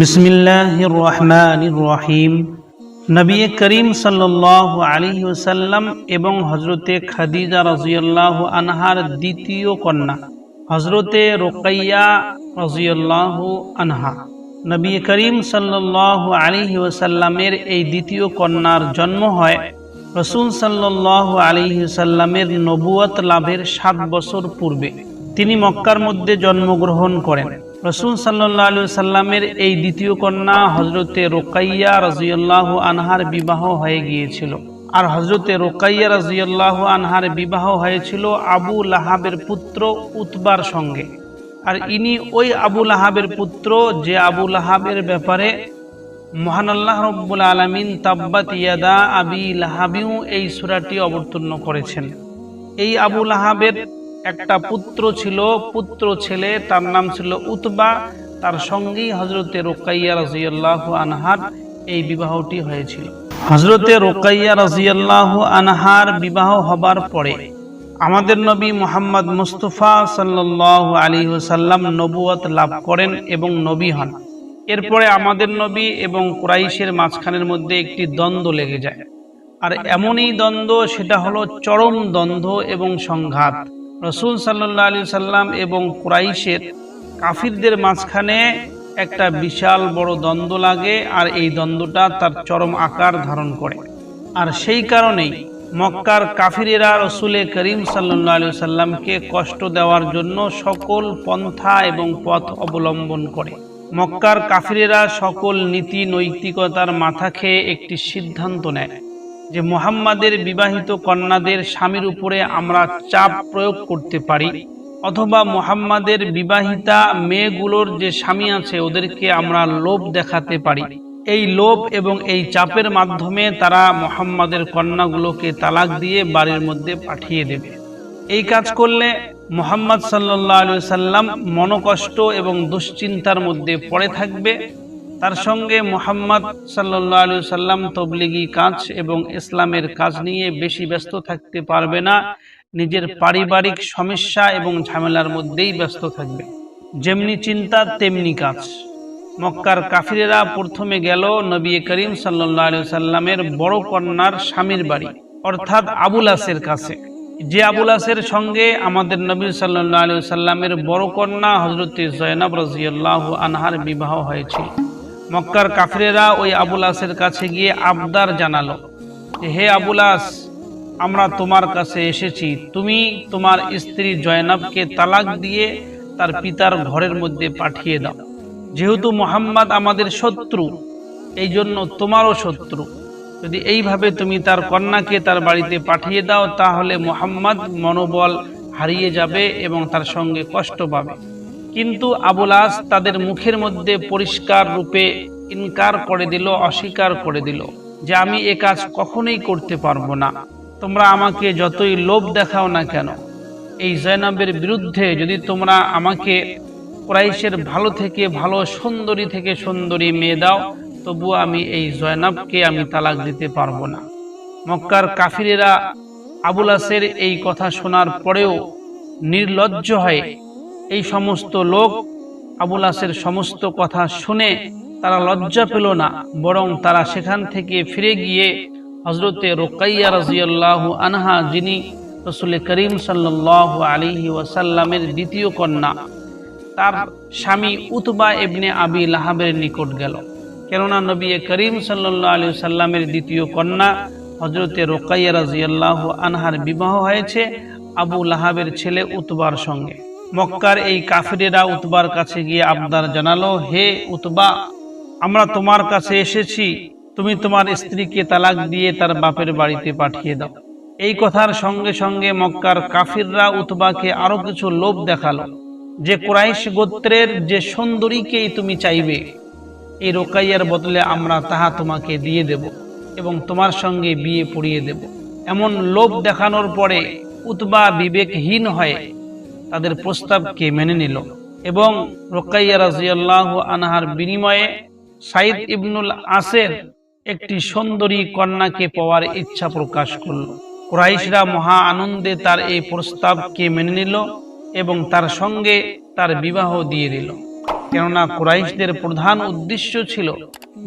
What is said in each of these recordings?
বিসমিল্লাহির রহমানির রহিম। নবী করিম সাল্লাহ আলী ওসাল্লাম এবং হজরতে খাদিজা রাজিয়াল্লাহ আনহার দ্বিতীয় কন্যা হজরতে রোকাইয়া রাজিয়াল্লাহ আনহা। নবী করিম সাল্লাহ আলী ওসাল্লামের এই দ্বিতীয় কন্যার জন্ম হয় রসুল সাল্লাহ আলী সাল্লামের নবুয়ত লাভের সাত বছর পূর্বে। তিনি মক্কার মধ্যে জন্মগ্রহণ করেন। রসুল সাল্লাহ সাল্লামের এই দ্বিতীয় কন্যা হজরতে রোকাইয়া রাজিউল্লাহ আনহার বিবাহ হয়ে গিয়েছিল। আর হজরতে রোকাইয়া রাজিউল্লাহ আনহার বিবাহ হয়েছিল আবু লাহাবের পুত্র উতবার সঙ্গে। আর ইনি ওই আবু লাহাবের পুত্র যে আবু লাহাবের ব্যাপারে মহান আল্লাহ রব্বুল আলমিন তাব্বাত ইয়াদা আবি লাহাবিউ এই সুরাটি অবতীর্ণ করেছেন। এই আবু লাহাবের একটা পুত্র ছিল, পুত্র ছেলে, তার নাম ছিল উতবা। তার সঙ্গেই হজরতে রোকাইয়া রাজিয়াল্লাহ আনহার এই বিবাহটি হয়েছিল। হজরতে রোকাইয়া রাজিয়াল্লাহ আনহার বিবাহ হবার পরে আমাদের নবী মোহাম্মদ মুস্তফা সাল্লাহ আলী সাল্লাম নবুয়ত লাভ করেন এবং নবী হন। এরপরে আমাদের নবী এবং ক্রাইশের মাঝখানের মধ্যে একটি দ্বন্দ্ব লেগে যায়। আর এমনই দ্বন্দ্ব, সেটা হলো চরম দ্বন্দ্ব এবং সংঘাত। রসুল সাল্লাহ আলী সাল্লাম এবং ক্রাইশের কাফিরদের মাঝখানে একটা বিশাল বড় দ্বন্দ্ব লাগে, আর এই দ্বন্দ্বটা তার চরম আকার ধারণ করে। আর সেই কারণেই মক্কার কাফিরেরা রসুলে করিম সাল্লাহ আলী সাল্লামকে কষ্ট দেওয়ার জন্য সকল পন্থা এবং পথ অবলম্বন করে। মক্কার কাফিরেরা সকল নীতি নৈতিকতার মাথা খেয়ে একটি সিদ্ধান্ত নেয়। যে মোহাম্মদের বিবাহিত কন্যাদের স্বামীর উপরে আমরা চাপ প্রয়োগ করতে পারি, অথবা মোহাম্মদের বিবাহিতা মেয়েগুলোর যে স্বামী আছে ওদেরকে আমরা লোভ দেখাতে পারি। এই লোভ এবং এই চাপের মাধ্যমে তারা মোহাম্মদের কন্যাগুলোকে তালাক দিয়ে বাড়ির মধ্যে পাঠিয়ে দেবে। এই কাজ করলে মোহাম্মদ সাল্লাহ আলু সাল্লাম মনকষ্ট এবং দুশ্চিন্তার মধ্যে পড়ে থাকবে। তার সঙ্গে মোহাম্মদ সাল্লাহ আলু সাল্লাম তবলিগি কাজ এবং ইসলামের কাজ নিয়ে বেশি ব্যস্ত থাকতে পারবে না, নিজের পারিবারিক সমস্যা এবং ঝামেলার মধ্যেই ব্যস্ত থাকবে। যেমনি চিন্তা, তেমনি কাজ। মক্কার কাফিরেরা প্রথমে গেল নবী করিম সাল্লাহ আলু সাল্লামের বড় কন্যার স্বামীর বাড়ি, অর্থাৎ আবুল আসের কাছে। যে আবুল আসের সঙ্গে আমাদের নবী সাল্লাহ আলু সাল্লামের বড় কন্যা হজরত জয়নাব রাজিয়াল্লাহ আনহার বিবাহ হয়েছিল। মক্কার কাফিরেরা ওই আবুল আসের কাছে গিয়ে আবদার জানালো হে আবুল আস, আমরা তোমার কাছে এসেছি। তুমি তোমার স্ত্রী জয়নাবকে তালাক দিয়ে তার পিতার ঘরের মধ্যে পাঠিয়ে দাও। যেহেতু মোহাম্মদ আমাদের শত্রু এই জন্য তোমারও শত্রু। যদি এইভাবে তুমি তার কন্যাকে তার বাড়িতে পাঠিয়ে দাও, তাহলে মোহাম্মদ মনোবল হারিয়ে যাবে এবং তার সঙ্গে কষ্ট পাবে। কিন্তু আবুলাস তাদের মুখের মধ্যে পরিষ্কার রূপে ইনকার করে দিল, অস্বীকার করে দিল যে আমি এ কাজ কখনোই করতে পারব না। তোমরা আমাকে যতই লোভ দেখাও না কেন, এই জয়নাবের বিরুদ্ধে যদি তোমরা আমাকে ক্রাইশের ভালো থেকে, ভালো সুন্দরী থেকে সুন্দরী মেয়ে দাও তবু আমি এই জয়নাবকে আমি তালাক দিতে পারব না। মক্কার কাফিরেরা আবুলাসের এই কথা শোনার পরেও নির্লজ্জ হয়ে এই সমস্ত লোক আবুল আসের সমস্ত কথা শুনে তারা লজ্জা পেল না, বরং তারা সেখান থেকে ফিরে গিয়ে হজরতে রোকাইয়া রাজিয়াল্লাহ আনহা, যিনি রসুল করিম সাল্লাহ আলিহি ওয়াসাল্লামের দ্বিতীয় কন্যা, তার স্বামী উতবা এবনে আবি লাহাবের নিকট গেল। কেননা নবী করিম সাল্লাহ আলী সাল্লামের দ্বিতীয় কন্যা হজরতে রোকাইয়া রাজিয়াল্লাহ আনহার বিবাহ হয়েছে আবু লাহাবের ছেলে উতবার সঙ্গে। মক্কার এই কাফিরেরা উতবার কাছে গিয়ে আবদার জানালো, হে উতবা, আমরা তোমার কাছে এসেছি। তুমি তোমার স্ত্রীকে তালাক দিয়ে তার বাপের বাড়িতে পাঠিয়ে দাও। এই কথার সঙ্গে সঙ্গে মক্কার কাফিররা উতবাকে আরও কিছু লোভ দেখাল। যে কুরাইশ গোত্রের যে সুন্দরীকেই তুমি চাইবে, এই রোকাইয়ার বদলে আমরা তাহা তোমাকে দিয়ে দেব এবং তোমার সঙ্গে বিয়ে পড়িয়ে দেব। এমন লোভ দেখানোর পরে উতবা বিবেকহীন হয়ে তাদের প্রস্তাবকে মেনে নিল এবং রোকাইয়া রাজিয়াল্লাহ আনহার বিনিময়ে সাইদ ইবনুল আসের একটি সুন্দরী কন্যাকে পাওয়ার ইচ্ছা প্রকাশ করল। কুরাইশরা মহা আনন্দে তার এই প্রস্তাবকে মেনে নিল এবং তার সঙ্গে তার বিবাহ দিয়ে দিল। কেননা কুরাইশদের প্রধান উদ্দেশ্য ছিল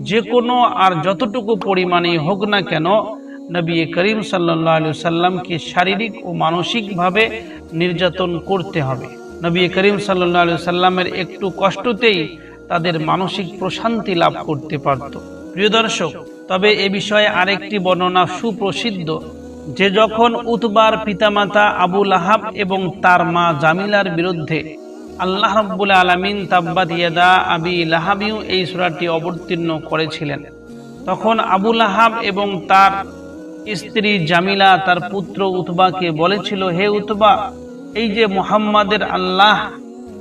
যে কোনো আর যতটুকু পরিমাণে হোক না কেন নবী করিম সাল্লাহ আলু সাল্লামকে শারীরিক ও মানসিকভাবে নির্যাতন করতে হবে। নবী করিম সাল্লাহ আলু সাল্লামের একটু কষ্টতেই তাদের মানসিক প্রশান্তি লাভ করতে পারত। প্রিয় দর্শক, তবে এ বিষয়ে আরেকটি বর্ণনা সুপ্রসিদ্ধ, যে যখন উতবার পিতামাতা আবুল আহাব এবং তার মা জামিলার বিরুদ্ধে আল্লাহ রব্বুল আলমিন তাব্বাত ইয়াদা আবি লাহাবিউ এই সূরাটি অবতীর্ণ করেছিলেন, তখন আবুল আহাব এবং তার স্ত্রী জামিলা তার পুত্র উতবাকে বলেছিল, হে উতবা, এই যে মুহাম্মাদের আল্লাহ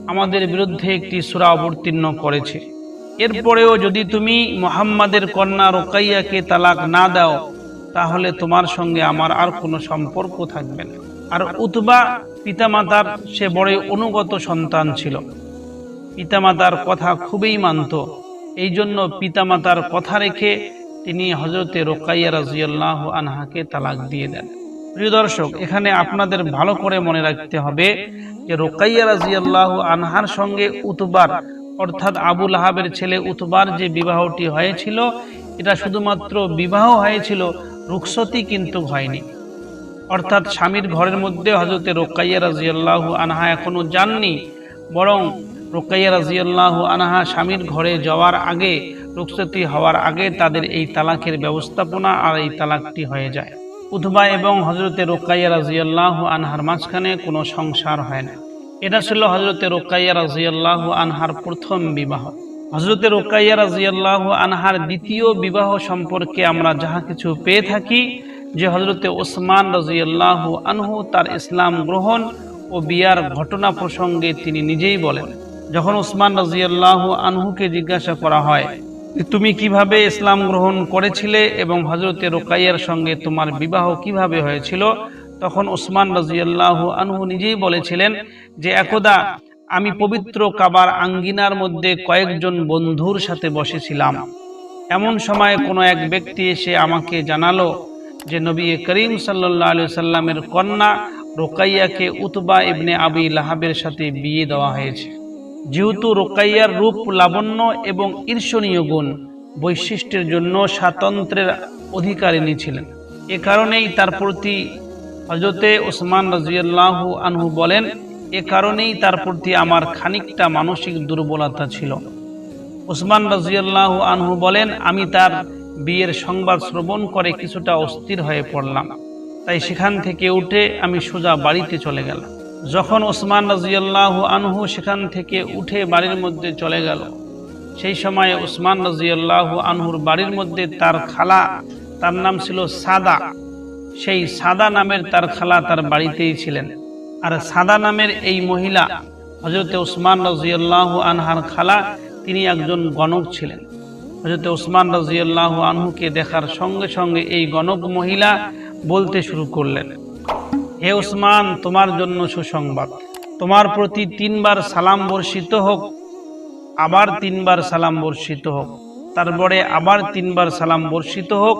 আমাদের বিরুদ্ধে একটি সূরা অবতীর্ণ করেছে। এরপরেও যদি তুমি মুহাম্মাদের কন্যা রোকাইয়াকে তালাক না দাও, তাহলে তোমার সঙ্গে আমার আর কোনো সম্পর্ক থাকবে না। আর উতবা পিতামাতার, সে বড় অনুগত সন্তান ছিল। পিতামাতার কথা খুবই মানত। এই জন্য পিতামাতার কথা রেখে তিনি হজরতে রোকাইয়া রাজিয়াল্লাহ আনহাকে তালাক দিয়ে দেন। প্রিয় দর্শক, এখানে আপনাদের ভালো করে মনে রাখতে হবে যে রোকাইয়া রাজিয়াল্লাহ আনহার সঙ্গে উতবার, অর্থাৎ আবুল আহাবের ছেলে উতবার যে বিবাহটি হয়েছিল, এটা শুধুমাত্র বিবাহ হয়েছিল রুকসতি কিন্তু হয়নি। অর্থাৎ স্বামীর ঘরের মধ্যে হজরতে রোকাইয়া রাজিয়াল্লাহ আনহা এখনও যাননি, বরং রোকাইয়া রাজিয়াল্লাহ আনহা স্বামীর ঘরে যাওয়ার আগে রুকসতি হওয়ার আগে তাদের এই তালাকের ব্যবস্থাপনা আর এই তালাকটি হয়ে যায়। উধবা এবং হজরতে রোকাইয়া রাজিয়াল্লাহ আনহার মাঝখানে কোনো সংসার হয় না। এটা ছিল হজরতে রোকাইয়া রাজিয়াল্লাহ আনহার প্রথম বিবাহ। হজরতে রোকাইয়া রাজিয়াল্লাহ আনহার দ্বিতীয় বিবাহ সম্পর্কে আমরা যাহা কিছু পেয়ে থাকি, যে হজরতে ওসমান রাজিয়াল্লাহ আনহু তার ইসলাম গ্রহণ ও বিয়ার ঘটনা প্রসঙ্গে তিনি নিজেই বলেন, যখন ওসমান রাজিয়াল্লাহ আনহুকে জিজ্ঞাসা করা হয় তুমি কীভাবে ইসলাম গ্রহণ করেছিলে এবং হজরতে রোকাইয়ার সঙ্গে তোমার বিবাহ কীভাবে হয়েছিল? তখন ওসমান রাজিয়াল্লাহ আনহু নিজেই বলেছিলেন যে, একদা, আমি পবিত্র কাবার আঙ্গিনার মধ্যে কয়েকজন বন্ধুর সাথে বসেছিলাম। এমন সময় কোনো এক ব্যক্তি এসে আমাকে জানালো যে, নবী করিম সাল্লাহ আলু সাল্লামের কন্যা রোকাইয়াকে উতবা ইবনে আবি লাহাবের সাথে বিয়ে দেওয়া হয়েছে। যেহেতু রোকাইয়ার রূপ লাবণ্য এবং ঈর্ষণীয় গুণ, বৈশিষ্ট্যের জন্য স্বাতন্ত্র্যের অধিকারিণী ছিলেন। এ কারণেই তার প্রতি হজরতে ওসমান রাজিয়াল্লাহ আনহু বলেন, এ কারণেই তার প্রতি আমার খানিকটা মানসিক দুর্বলতা ছিল। ওসমান রাজিয়াল্লাহ আনহু বলেন, আমি তার বিয়ের সংবাদ শ্রবণ করে কিছুটা অস্থির হয়ে পড়লাম। তাই সেখান থেকে উঠে আমি সোজা বাড়িতে চলে গেলাম। যখন ওসমান রাজিয়াল্লাহ আনহু সেখান থেকে উঠে বাড়ির মধ্যে চলে গেল, সেই সময় ওসমান রাজিয়াল্লাহ আনহুর বাড়ির মধ্যে তার খালা, তার নাম ছিল সাদা। সেই সাদা নামের তার খালা তার বাড়িতেই ছিলেন। আর সাদা নামের এই মহিলা হজরতে ওসমান রাজিয়াল্লাহ আনহার খালা, তিনি একজন গণক ছিলেন। হজরতে ওসমান রাজিয়াল্লাহ আনহুকে দেখার সঙ্গে সঙ্গে এই গণক মহিলা বলতে শুরু করলেন হে ওসমান, তোমার জন্য সুসংবাদ। তোমার প্রতি তিনবার সালাম বর্ষিত হোক, আবার তিনবার সালাম বর্ষিত হোক। তারপরে আবার তিনবার সালাম বর্ষিত হোক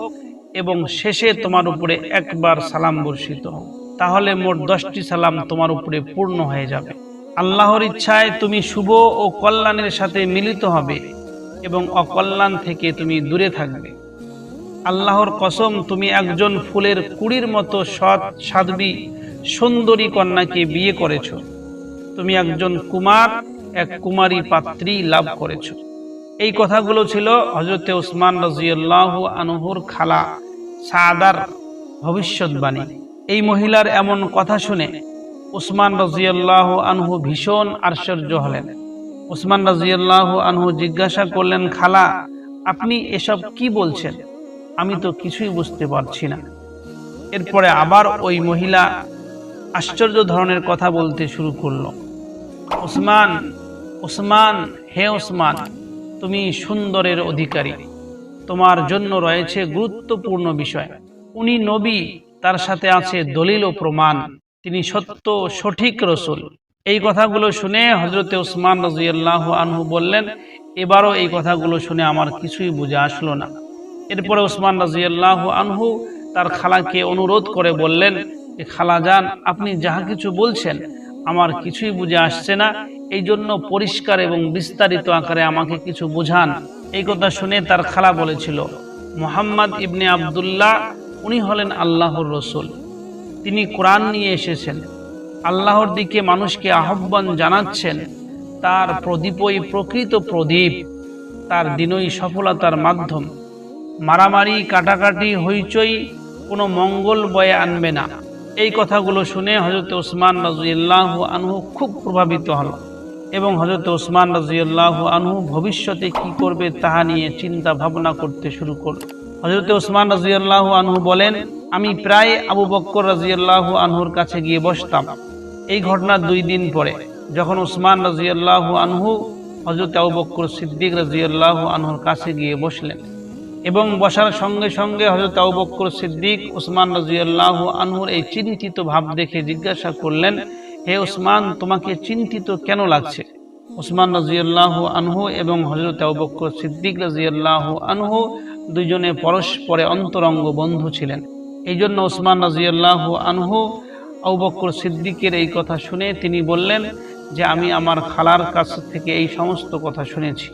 এবং শেষে তোমার উপরে একবার সালাম বর্ষিত হোক। তাহলে মোট দশটি সালাম তোমার উপরে পূর্ণ হয়ে যাবে। আল্লাহর ইচ্ছায় তুমি শুভ ও কল্যাণের সাথে মিলিত হবে এবং অকল্যাণ থেকে তুমি দূরে থাকবে। আল্লাহর কসম, তুমি একজন ফুলের কুড়ির মতো সৎ, সাধ্বী, সুন্দরী কন্যাকে বিয়ে করেছ। তুমি একজন কুমার, এক কুমারী পাত্রী লাভ করেছ। এই কথাগুলো ছিল হজরতে ওসমান রাজিয়াল্লাহ আনহুর খালা সাদার ভবিষ্যৎবাণী। এই মহিলার এমন কথা শুনে উসমান রাজিয়াল্লাহ আনহু ভীষণ আশ্চর্য হলেন। উসমান রাজিয়াল্লাহ আনহু জিজ্ঞাসা করলেন, খালা, আপনি এসব কি বলছেন? আমি তো কিছুই বুঝতে পারছি না। এরপরে আবার ওই মহিলা আশ্চর্য ধরনের কথা বলতে শুরু করল। ওসমান ওসমান, হে ওসমান, তুমি সুন্দরের অধিকারী। তোমার জন্য রয়েছে গুরুত্বপূর্ণ বিষয়। উনি নবী, তার সাথে আছে দলিল ও প্রমাণ। তিনি সত্য, সঠিক রসুল। এই কথাগুলো শুনে হজরতে ওসমান রাজিয়াল্লাহ আনহু বললেন, এবারও এই কথাগুলো শুনে আমার কিছুই বুঝে আসলো না। এরপরে ওসমান রাজিয়াল্লাহ আনহু তার খালাকে অনুরোধ করে বললেন যে খালা যান, আপনি যাহা কিছু বলছেন, আমার কিছুই বুঝে আসছে না। এই জন্য পরিষ্কার এবং বিস্তারিত আকারে আমাকে কিছু বোঝান। এই কথা শুনে তার খালা বলেছিল, মোহাম্মদ ইবনে আবদুল্লাহ, উনি হলেন আল্লাহর রসুল। তিনি কোরআন নিয়ে এসেছেন। আল্লাহর দিকে মানুষকে আহ্বান জানাচ্ছেন। তার প্রদীপই প্রকৃত প্রদীপ। তার দিনই সফলতার মাধ্যম। মারামারি, কাটাকাটি, হইচই, কোনো মঙ্গল বয়ে আনবে না। এই কথাগুলো শুনে হজরত ওসমান রাজিউল্লাহ আনহু খুব প্রভাবিত হল এবং হজরত ওসমান রাজিউল্লাহ আনহু ভবিষ্যতে কি করবে তাহা নিয়ে চিন্তা ভাবনা করতে শুরু করল। হজরত ওসমান রাজিউল্লাহ আনহু বলেন, আমি প্রায় আবু বক্কর রাজিউল্লাহ আনহুর কাছে গিয়ে বসতাম। এই ঘটনার দুই দিন পরে, যখন ওসমান রাজিউল্লাহ আনহু হজরত আবু বক্কর সিদ্দিক রাজিউল্লাহ আনহুর কাছে গিয়ে বসলেন। এবং বসার সঙ্গে সঙ্গে হজরত আবু বক্কর সিদ্দিক ওসমান রাজিউল্লাহ আনহুর এই চিন্তিত ভাব দেখে জিজ্ঞাসা করলেন, হে উসমান, তোমাকে চিন্তিত কেন লাগছে? ওসমান রাজিউল্লাহ আনহু এবং হজরত আবু বক্কর সিদ্দিক রাজিউল্লাহ আনহু দুজনে পরস্পরে অন্তরঙ্গ বন্ধু ছিলেন। এই জন্য ওসমান রাজিউল্লাহ আনহু আবু বক্কর সিদ্দিকের এই কথা শুনে তিনি বললেন যে, আমি আমার খালার কাছ থেকে এই সমস্ত কথা শুনেছি।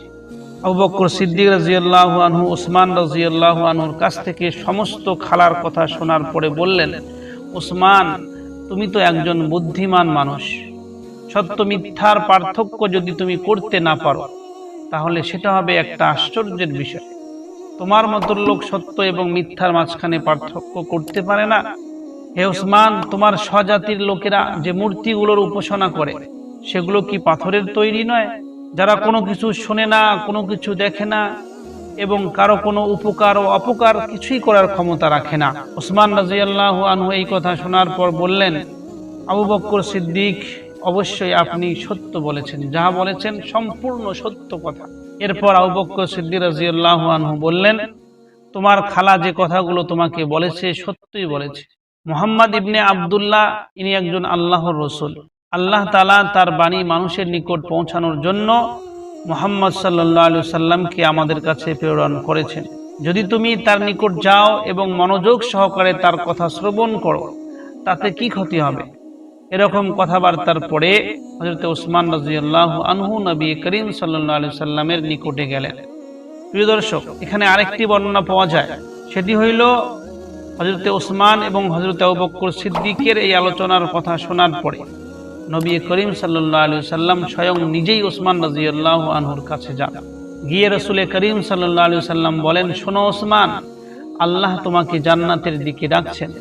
আবু বক্কর সিদ্দিক রাজিয়াল্লাহ আনহু ওসমান রাজিয়াল্লাহ আনহুর কাছ থেকে সমস্ত খালার কথা শোনার পরে বললেন ওসমান তুমি তো একজন বুদ্ধিমান মানুষ। সত্য মিথ্যার পার্থক্য যদি তুমি করতে না পারো, তাহলে সেটা হবে একটা আশ্চর্যের বিষয়। তোমার মতো লোক সত্য এবং মিথ্যার মাঝখানে পার্থক্য করতে পারে না। হে ওসমান তোমার স্বজাতির লোকেরা যে মূর্তিগুলোর উপাসনা করে, সেগুলো কি পাথরের তৈরি নয়? যারা কোনো কিছু শোনে না, কোনো কিছু দেখে না এবং কারও কোনো উপকার ও অপকার কিছুই করার ক্ষমতা রাখে না। ওসমান রাজিয়াল্লাহ আনহু এই কথা শোনার পর বললেন, আবু বক্কর সিদ্দিক, অবশ্যই আপনি সত্য বলেছেন। যাহা বলেছেন সম্পূর্ণ সত্য কথা। এরপর আবু বক্কর সিদ্দিক রাজিয়াল্লাহ আনহু বললেন, তোমার খালা যে কথাগুলো তোমাকে বলেছে সত্যই বলেছে। মোহাম্মদ ইবনে আবদুল্লাহ, ইনি একজন আল্লাহর রসুল। আল্লাহ তালা তার বাণী মানুষের নিকট পৌঁছানোর জন্য মোহাম্মদ সাল্লাহ আলু সাল্লামকে আমাদের কাছে প্রেরণ করেছেন। যদি তুমি তার নিকট যাও এবং মনোযোগ সহকারে তার কথা শ্রবণ করো, তাতে কি ক্ষতি হবে? এরকম কথাবার্তার পরে হজরত ওসমান রাজিয়াল্লাহ আনহু নবী করিম সাল্লাহ আলু সাল্লামের নিকটে গেলেন। প্রিয় দর্শক, এখানে আরেকটি বর্ণনা পাওয়া যায়। সেটি হইল হজরতে ওসমান এবং হজরত আবুবক্কর সিদ্দিকের এই আলোচনার কথা শোনার পরে। নবী করিম সাল্লাহ আলু সাল্লাম স্বয়ং নিজেই ওসমান রাজিয়াল্লাহ আনহুর কাছে যান। গিয়ে রসুলে করিম সাল্লাহ আলু সাল্লাম বলেন, শোনো ওসমান, আল্লাহ তোমাকে জান্নাতের দিকে ডাকছেন।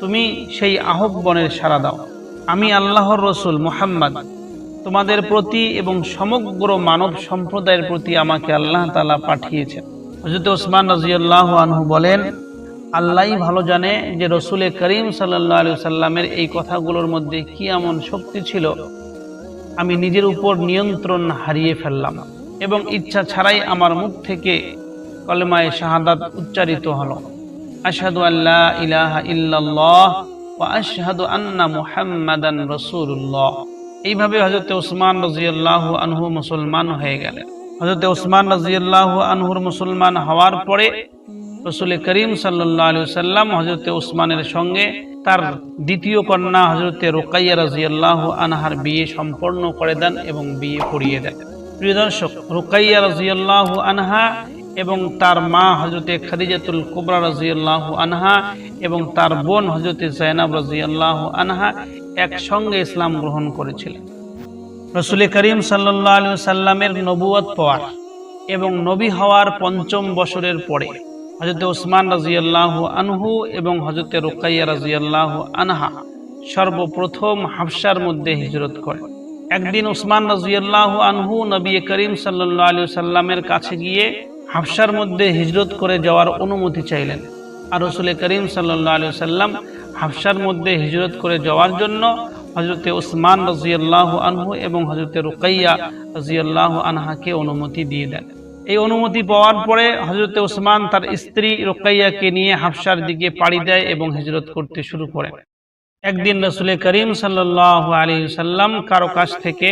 তুমি সেই আহ্বনের সাড়া দাও। আমি আল্লাহর রসুল মোহাম্মদ। তোমাদের প্রতি এবং সমগ্র মানব সম্প্রদায়ের প্রতি আমাকে আল্লাহ তালা পাঠিয়েছেন। হজরত ওসমান রাজিয়াল্লাহ আনহু বলেন আল্লাহই ভালো জানে যে রসুলে করিম সাল্লাহ আলু সাল্লামের এই কথাগুলোর মধ্যে কি এমন শক্তি ছিল। আমি নিজের উপর নিয়ন্ত্রণ হারিয়ে ফেললাম এবং ইচ্ছা ছাড়াই আমার মুখ থেকে কলেমায় শাহাদাত উচ্চারিত হলো। আশহাদু আল্লাহ ইলাহা ইল্লাল্লাহ ওয়া আশহাদু আন্না মুহাম্মাদান রাসূলুল্লাহ। এইভাবে হযরত ওসমান রাদিয়াল্লাহু আনহু মুসলমান হয়ে গেলেন। হযরত ওসমান রাদিয়াল্লাহু আনহুর মুসলমান হওয়ার পরে রসুল করিম সাল্লাহ আলু সাল্লাম হজরত উসমানের সঙ্গে তার দ্বিতীয় কন্যা হজরতে রোকাইয়া রাজিয়াল্লাহ আনহার বিয়ে সম্পন্ন করে দেন এবং বিয়ে পড়িয়ে দেন। প্রিয় দর্শক, রোকাইয়া রাজিয়াল্লাহ আনহা এবং তার মা হজরতে খাদিজাতুল কুবরা রাজিয়াল্লাহ আনহা এবং তার বোন হজরতে জায়নাব রাজিয়াল্লাহ আনহা একসঙ্গে ইসলাম গ্রহণ করেছিলেন। রসুল করিম সাল্লাহ আলু সাল্লামের নবুয়ত পাওয়ার এবং নবী হওয়ার পঞ্চম বছরের পরে হজরত ওসমান রাজিয়াল্লাহ আনহু এবং হজরত রোকাইয়া রাজিয়াল্লাহ আনহা সর্বপ্রথম হাফসার মধ্যে হিজরত করে। একদিন ওসমান রাজিয়াল্লাহ আনহু নবী করিম সাল্লাহ আলু সাল্লামের কাছে গিয়ে হাফসার মধ্যে হিজরত করে যাওয়ার অনুমতি চাইলেন। আর রসুল করিম সাল্লাহ আলু সাল্লাম হাফসার মধ্যে হিজরত করে যাওয়ার জন্য হজরতে ওসমান রাজিয়াল্লাহ আনহু এবং হজরতে রোকাইয়া রাজিয়াল্লাহ আনহাকে অনুমতি দিয়ে দেন। এই অনুমতি পাওয়ার পরে হজরত ওসমান তার স্ত্রী রোকাইয়াকে নিয়ে হাফসার দিকে পাড়ি দেয় এবং হিজরত করতে শুরু করে। একদিন রসুল করিম সাল্লাহ আলী সাল্লাম কারও কাছ থেকে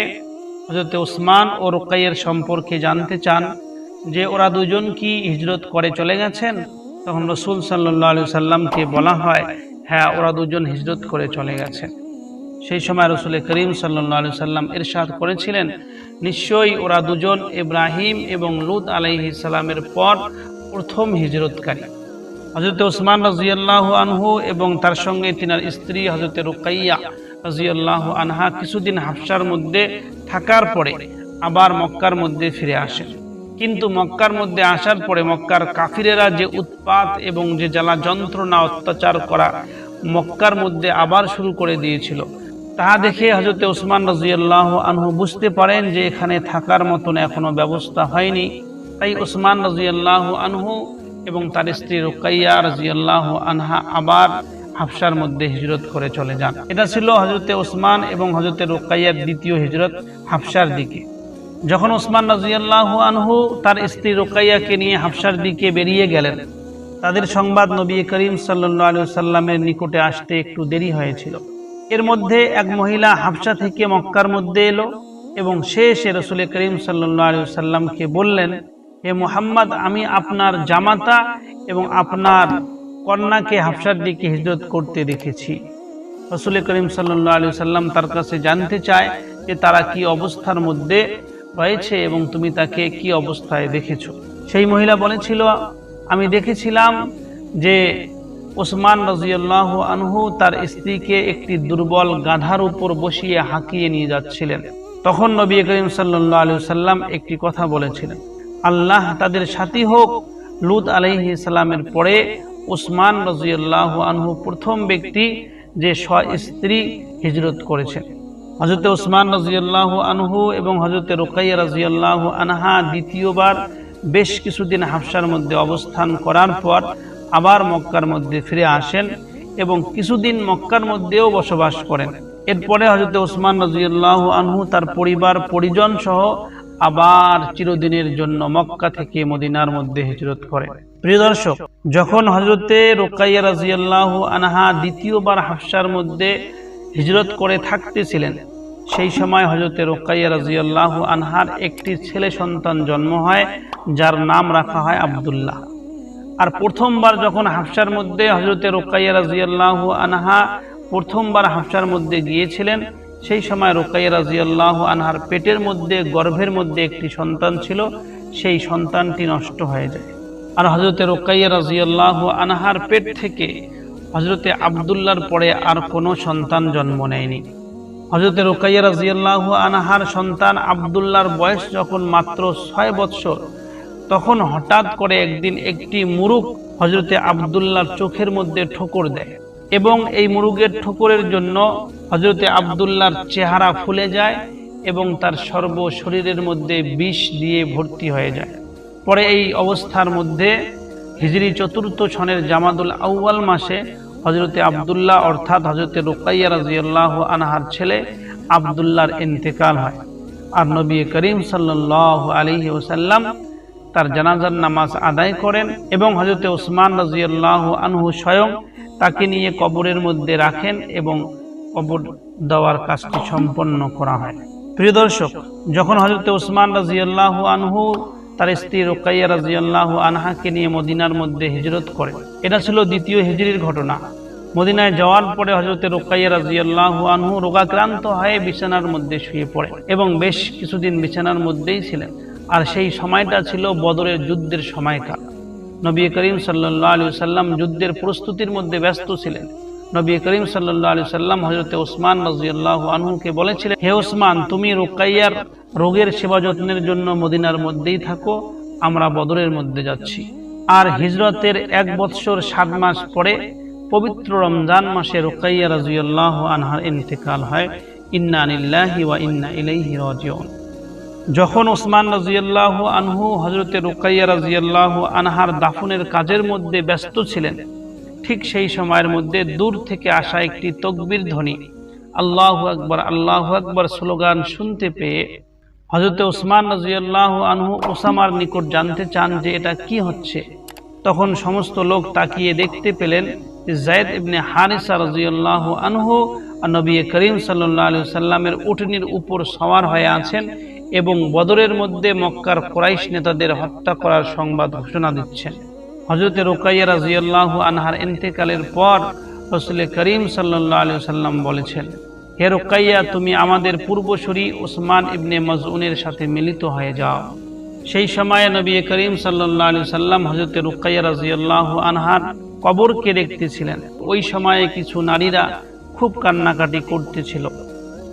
হজরত ওসমান ও রোকাইয়ের সম্পর্কে জানতে চান যে ওরা দুজন কি হিজরত করে চলে গেছেন, তখন রসুল সাল্লাহ আলু সাল্লামকে বলা হয় হ্যাঁ ওরা দুজন হিজরত করে চলে গেছেন। সেই সময় রসুল করিম সাল্লা সাল্লাম এরশাদ করেছিলেন, নিশ্চয়ই ওরা দুজন, ইব্রাহিম এবং লুত আলাইহি সালামের পর প্রথম হিজরতকারী। হজরত ওসমান রাজিয়াল্লাহ আনহু এবং তার সঙ্গে তিনার স্ত্রী হজরত রুকাইয়া রাজিয়াল্লাহ আনহা কিছুদিন হাফসার মধ্যে থাকার পরে আবার মক্কার মধ্যে ফিরে আসেন। কিন্তু মক্কার মধ্যে আসার পরে মক্কার কাফিরেরা যে উৎপাত এবং যে জ্বালা যন্ত্রণা অত্যাচার করা মক্কার মধ্যে আবার শুরু করে দিয়েছিল। তাহা দেখে হজরত ওসমান রাজিয়াল্লাহ আনহু বুঝতে পারেন যে এখানে থাকার মতন এখনও ব্যবস্থা হয়নি। তাই ওসমান রাজিয়াল্লাহ আনহু এবং তার স্ত্রী রুকাইয়া রাজিয়াল্লাহ আনহা আবার হাফসার মধ্যে হিজরত করে চলে যান। এটা ছিল হজরতে ওসমান এবং হজরতে রুকাইয়ার দ্বিতীয় হিজরত হাফসার দিকে। যখন ওসমান রাজিয়াল্লাহ আনহু তার স্ত্রী রুকাইয়াকে নিয়ে হাফসার দিকে বেরিয়ে গেলেন, তাদের সংবাদ নবী করিম সাল্লা আলু সাল্লামের নিকটে আসতে একটু দেরি হয়েছিল। এর মধ্যে এক মহিলা হাফসা থেকে মক্কার মধ্যে এলো এবং সে সে রসুল করিম সাল্লা সাল্লামকে বললেন, হে মোহাম্মদ, আমি আপনার জামাতা এবং আপনার কন্যাকে হাফসার দিকে হিজরত করতে দেখেছি। রসুল করিম সাল্লা আলু সাল্লাম তার কাছে জানতে চায় যে তারা কি অবস্থার মধ্যে রয়েছে এবং তুমি তাকে কি অবস্থায় দেখেছ। সেই মহিলা বলেছিল, আমি দেখেছিলাম যে ওসমান রাজিয়াল্লাহ আনহু তার স্ত্রীকে একটি দুর্বল গাধার উপর বসিয়ে হাঁকিয়ে নিয়ে যাচ্ছিলেন। তখন নবী করিম সাল্লাহ আলু সাল্লাম একটি কথা বলেছিলেন। আল্লাহ তাদের সাথী হোক। লুত আলহি সাল্লামের পরে ওসমান রাজিয়াল্লাহ আনহু প্রথম ব্যক্তি যে স্ব স্ত্রী হিজরত করেছেন। হজরত ওসমান রাজিয়াল্লাহ আনহু এবং হজরত রোকাইয়া রাজিয়াল্লাহ আনহা দ্বিতীয়বার বেশ কিছুদিন হাফসার মধ্যে অবস্থান করার পর আবার মক্কার মধ্যে ফিরে আসেন এবং কিছুদিন মক্কার মধ্যেও বসবাস করেন। এরপরে হজরত ওসমান রাজিয়াল্লাহ আনহু তার পরিবার, পরিজন সহ আবার চিরদিনের জন্য মক্কা থেকে মদিনার মধ্যে হিজরত করেন প্রিয় দর্শক, যখন হজরতে রোকাইয়া রাজিয়াল্লাহ আনহা দ্বিতীয়বার হাফসার মধ্যে হিজরত করে থাকতেছিলেন, সেই সময় হজরতে রোকাইয়া রাজিয়াল্লাহ আনহার একটি ছেলে সন্তান জন্ম হয়, যার নাম রাখা হয় আবদুল্লাহ। আর প্রথমবার যখন হাফসার মধ্যে হজরতে রোকাইয়া রাজিয়াল্লাহ আনহা প্রথমবার হাফসার মধ্যে গিয়েছিলেন, সেই সময় রোকাইয়া রাজিয়াল্লাহ আনহার পেটের মধ্যে, গর্ভের মধ্যে একটি সন্তান ছিল, সেই সন্তানটি নষ্ট হয়ে যায়। আর হজরতে রোকাইয়া রাজিয়াল্লাহ আনহার পেট থেকে হজরতে আবদুল্লার পরে আর কোনো সন্তান জন্ম নেয়নি। হজরতে রোকাইয়া রাজিয়াল্লাহ আনহার সন্তান আবদুল্লার বয়স যখন মাত্র ছয় বৎসর তখন হঠাৎ করে একদিন একটি মুরুক হজরতে আবদুল্লার চোখের মধ্যে ঠোকর দেয় এবং এই মুরুগের ঠোকরের জন্য হজরতে আবদুল্লার চেহারা ফুলে যায় এবং তার সর্ব শরীরের মধ্যে বিষ দিয়ে ভর্তি হয়ে যায়। পরে এই অবস্থার মধ্যে হিজরি চতুর্থ সনের জামাদুল আউ্বাল মাসে হজরতে আবদুল্লাহ অর্থাৎ হজরতে রোকাইয়া রাজিয়াল্লাহ আনহার ছেলে আবদুল্লাহর ইন্তেকাল হয়। আর নবী করিম সাল্লাহ আলী ওসাল্লাম তার জানাজার নামাজ আদায় করেন এবং হজরতে ওসমান রাজিয়াল্লাহ আনহু স্বয়ং তাকে নিয়ে কবরের মধ্যে রাখেন এবং কবর দেওয়ার কাজটি সম্পন্ন করা হয়। প্রিয় দর্শক, যখন হজরতে ওসমান রাজিয়াল্লাহ আনহু তার স্ত্রী রোকাইয়া রাজিয়াল্লাহ আনহাকে নিয়ে মদিনার মধ্যে হিজরত করে, এটা ছিল দ্বিতীয় হিজরির ঘটনা। মদিনায় যাওয়ার পরে হজরতে রোকাইয়া রাজিয়াল্লাহ আনহু রোগাক্রান্ত হয়ে বিছানার মধ্যে শুয়ে পড়ে এবং বেশ কিছুদিন বিছানার মধ্যেই ছিলেন। আর সেই সময়টা ছিল বদরের যুদ্ধের সময়কাল। নবী করিম সাল্লাহ আলু সাল্লাম যুদ্ধের প্রস্তুতির মধ্যে ব্যস্ত ছিলেন। নবী করিম সাল্লাহ আলু সাল্লাম হজরত ওসমান রাজিয়াল্লাহ আনহুকে বলেছিলেন, হে ওসমান, তুমি রোকাইয়ার রোগের সেবা যত্নের জন্য মদিনার মধ্যেই থাকো, আমরা বদরের মধ্যে যাচ্ছি। আর হিজরতের এক বৎসর সাত মাস পরে পবিত্র রমজান মাসে রোকাইয়া রাজিয়াল্লাহ আনহার ইন্তেকাল হয়। ইন্না আনিল্লাহি ওয়া ইন্না ইলাইহি রাজিউন। যখন ওসমান রাজিয়াল্লাহ আনহু হজরতে রুকাইয়া রাজিয়াল্লাহ আনহার দাফনের কাজের মধ্যে ব্যস্ত ছিলেন, ঠিক সেই সময়ের মধ্যে দূর থেকে আসা একটি তকবির ধ্বনি, আল্লাহ আকবর আল্লাহ আকবর স্লোগান শুনতে পেয়ে হজরতে ওসমান রাজিয়াল্লাহ আনহু ওসামার নিকট জানতে চান যে এটা কি হচ্ছে। তখন সমস্ত লোক তাকিয়ে দেখতে পেলেন জায়দ ইবনে হারিসা রাজিয়াল্লাহ আনহু নবী করিম সাল্লাহ আলু সাল্লামের উটনির উপর সওয়ার হয়ে আছেন এবং বদরের মধ্যে মক্কার কোরাইশ নেতাদের হত্যা করার সংবাদ ঘোষণা দিচ্ছেন। হজরতে রোকাইয়া রাজিয়াল্লাহ আনহার ইন্তেকালের পর রসুল করিম সাল্লাহ আলু সাল্লাম বলেছেন, হে রোকাইয়া, তুমি আমাদের পূর্বসূরি ওসমান ইবনে মজউনের সাথে মিলিত হয়ে যাও। সেই সময়ে নবী করিম সাল্লাহ আলি সাল্লাম হজরতে রুকাইয়া রাজিয়াল্লাহ আনহার কবরকে দেখতেছিলেন। ওই সময়ে কিছু নারীরা খুব কান্নাকাটি করতেছিল।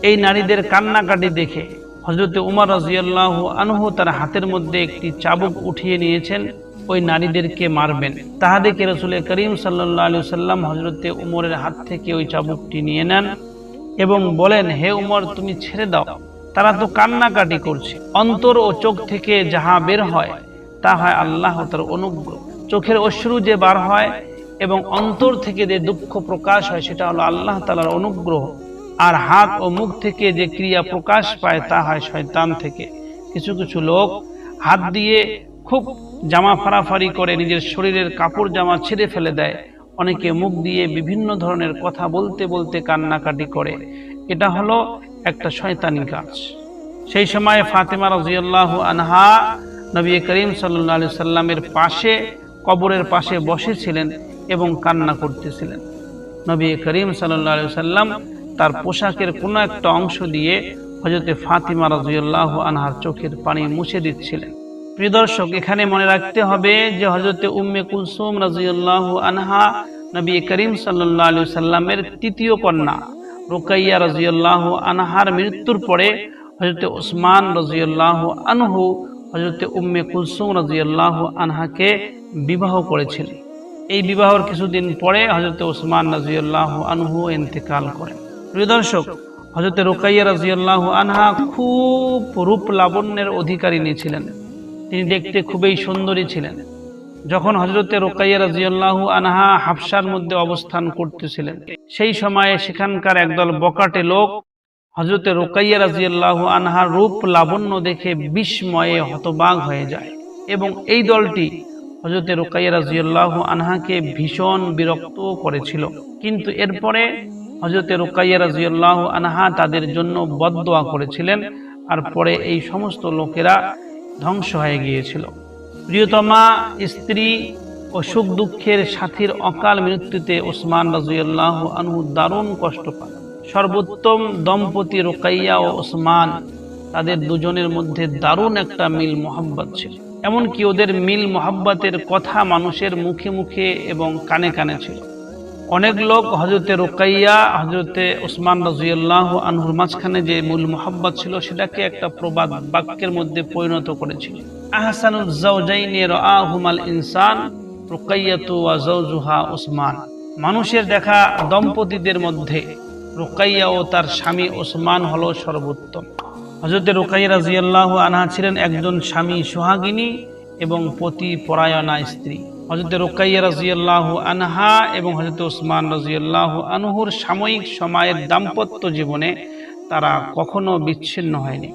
এই নারীদের কান্নাকাটি দেখে হজরতে উমর রাজিয়াল্লাহ আনহু তার হাতের মধ্যে একটি চাবুক উঠিয়ে নিয়েছেন, ওই নারীদেরকে মারবেন। তাহা দেখে রসুল করিম সাল্লাহ আলু সাল্লাম হজরতে উমরের হাত থেকে ওই চাবুকটি নিয়ে নেন এবং বলেন, হে উমর, তুমি ছেড়ে দাও। তারা তো কান্নাকাটি করছে। অন্তর ও চোখ থেকে যাহা বের হয়, তা হয় আল্লাহ তার অনুগ্রহ। চোখের অশ্রু যে বার হয় এবং অন্তর থেকে যে দুঃখ প্রকাশ হয়, সেটা হলো আল্লাহ তালার অনুগ্রহ। আর হাত ও মুখ থেকে যে ক্রিয়া প্রকাশ পায় তা হয় শয়তান থেকে। কিছু কিছু লোক হাত দিয়ে খুব জামা ফাড়াফাড়ি করে নিজের শরীরের কাপড় জামা ছেড়ে ফেলে দেয়। অনেকে মুখ দিয়ে বিভিন্ন ধরনের কথা বলতে বলতে কান্নাকাটি করে। এটা হলো একটা শয়তানি কাজ। সেই সময় ফাতেমা রাজিয়াল্লাহ আনহা নবী করিম সাল্লা সাল্লামের পাশে, কবরের পাশে বসেছিলেন এবং কান্না করতেছিলেন। নবী করিম সাল্লা সাল্লাম তার পোশাকের কোনো একটা অংশ দিয়ে হজরতে ফাতিমা রাজিয়াল্লাহ আনহার চোখের পানি মুছে দিচ্ছিলেন। প্রিয় দর্শক, এখানে মনে রাখতে হবে যে হজরতে উম্মে কুলসুম রাজিউল্লাহ আনহা নবী করিম সাল্লাহ আলু সাল্লামের তৃতীয় কন্যা। রোকাইয়া রাজিউল্লাহ আনহার মৃত্যুর পরে হজরতে ওসমান রাজিউল্লাহ আনহু হজরতে উম্মে কুলসুম রাজিউল্লাহ আনহাকে বিবাহ করেছিলেন। এই বিবাহর কিছুদিন পরে হজরতে ওসমান রাজিউল্লাহ আনহু ইন্তেকাল করেন। প্রিয় দর্শক হজরতে রোকাইয়া রাজিউল্লাহ আনহা খুব রূপ লাবণ্যের অধিকারিণী ছিলেন। তিনি দেখতে খুবই সুন্দরী ছিলেন। যখন হজরতে রোকাইয়া রাজিউল্লাহ আনহা হাফসার মধ্যে অবস্থান করতেছিলেন, সেই সময়ে সেখানকার একদল বকাটে লোক হজরতে রোকাইয়া রাজিউল্লাহ আনহা রূপ লাবণ্য দেখে বিস্ময়ে হতবাগ হয়ে যায় এবং এই দলটি হজরতে রোকাইয়া রাজিউল্লাহ আনহাকে ভীষণ বিরক্ত করেছিল। কিন্তু এরপরে হজরতে রোকাইয়া রাজিউল্লাহ আনহা তাদের জন্য বদদোয়া করেছিলেন আর পরে এই সমস্ত লোকেরা ধ্বংস হয়ে গিয়েছিল। প্রিয়তমা, স্ত্রী ও সুখ দুঃখের সাথীর অকাল মৃত্যুতে ওসমান রাজুয়াল্লাহ আনহু দারুণ কষ্ট পান। সর্বোত্তম দম্পতি রোকাইয়া ও ওসমান তাদের দুজনের মধ্যে দারুণ একটা মিল মোহাব্বত ছিল। এমনকি ওদের মিল মোহাব্বতের কথা মানুষের মুখে মুখে এবং কানে কানে ছিল। অনেক লোক হজরতে রোকাইয়া হজরতে ওসমান রাজুয়াল্লাহ আনহুর মাঝখানে যে মূল মোহাব্বত ছিল, সেটাকে একটা প্রবাদ বাক্যের মধ্যে পরিণত করেছিল। আহসানুল জাওজাইনি রাআহুমাল ইনসান, রুকাইয়াতু ওয়া জাওজুহা ওসমান মানুষের দেখা দম্পতিদের মধ্যে রোকাইয়া ও তার স্বামী ওসমান হল সর্বোত্তম। হজরতে রোকাইয়া রাজিয়াল্লাহ আনহা ছিলেন একজন স্বামী সোহাগিনী এবং পতি পরায়ণা স্ত্রী। হজরত রোকাইয়া রাজিয়াল্লাহ আনহা এবং হজরত ওসমান রাজিয়াল্লাহ আনহুর সাময়িক সময়ের দাম্পত্য জীবনে তারা কখনো বিচ্ছিন্ন হয়নি।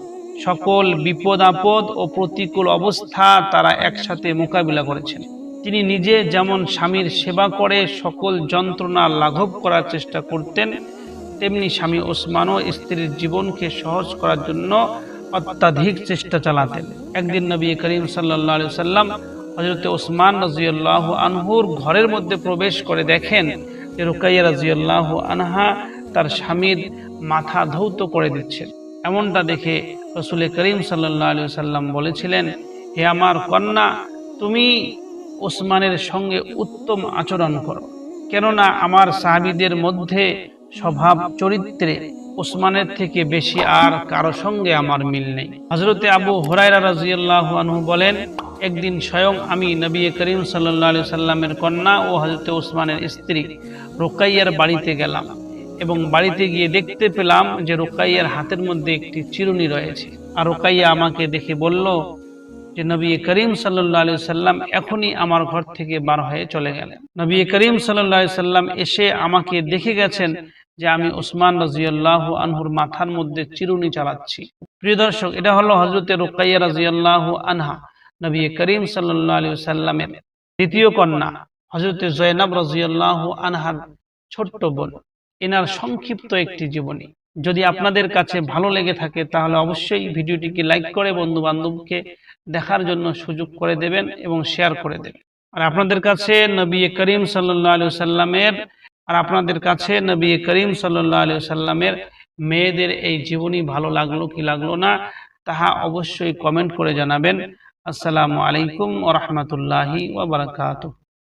সকল বিপদ আপদ ও প্রতিকূল অবস্থা তারা একসাথে মোকাবিলা করেছেন। তিনি নিজে যেমন স্বামীর সেবা করে সকল যন্ত্রণা লাঘব করার চেষ্টা করতেন, তেমনি স্বামী ওসমানও স্ত্রীর জীবনকে সহজ করার জন্য অত্যাধিক চেষ্টা চালাতেন। একদিন নবী করিম সাল্লা সাল্লাম হজরত ওসমান রাজিউল্লাহ আনহুর ঘরের মধ্যে প্রবেশ করে দেখেন যে রুকাইয়া রাজিউল্লাহ আনহা তার স্বামীর মাথা ধৌত করে দিচ্ছেন এমনটা দেখে রসুল করিম সাল্লাহ আলু সাল্লাম বলেছিলেন, হে আমার কন্যা, তুমি ওসমানের সঙ্গে উত্তম আচরণ করো। কেননা আমার সাহাবিদের মধ্যে স্বভাব চরিত্রে ওসমানের থেকে বেশি আর কারও সঙ্গে আমার মিল নেই। হজরতে আবু হরাইরা রাজিয়াল্লাহ আনহু বলেন, একদিন স্বয়ং আমি নবী করিম সাল্লা সাল্লামের কন্যা ও হজরতে ওসমানের স্ত্রী রোকাইয়ার বাড়িতে গেলাম এবং বাড়িতে গিয়ে দেখতে পেলাম যে রোকাইয়ার হাতের মধ্যে একটি চিরুনি রয়েছে। আর রোকাইয়া আমাকে দেখে বলল যে, নবী করিম সাল্লা সাল্লাম এখনই আমার ঘর থেকে বার হয়ে চলে গেলেন। নবী করিম সাল্লা সাল্লাম এসে আমাকে দেখে গেছেন যে আমি ওসমান রাজিয়াল্লাহ আনহুর মাথার মধ্যে চিরুনি চালাচ্ছি। প্রিয় দর্শক, এটা হলো হজরতে রোকাইয়া রাজিয়াল্লাহ আনহা, নবী করিম সাল্লাহ আলী সাল্লামের দ্বিতীয় কন্যা হজরতে জয়নাব রাজিয়াল্লাহ আনহার ছোট্ট বোন। এনার সংক্ষিপ্ত একটি জীবনী। যদি আপনাদের কাছে ভালো লেগে থাকে, তাহলে অবশ্যই ভিডিওটিকে লাইক করে বন্ধু বান্ধবকে দেখার জন্য সুযোগ করে দেবেন এবং শেয়ার করে দেবেন। আর আপনাদের কাছে নবী করিম সাল্লাহ আলু সাল্লামের আর আপনাদের কাছে নবী করিম সাল্লাহ আলু সাল্লামের মেয়েদের এই জীবনী ভালো লাগল কি লাগল না, তাহা অবশ্যই কমেন্ট করে জানাবেন। আসসালামু আলাইকুম ওরহমতুল্লাহি ওবরাকাতুহ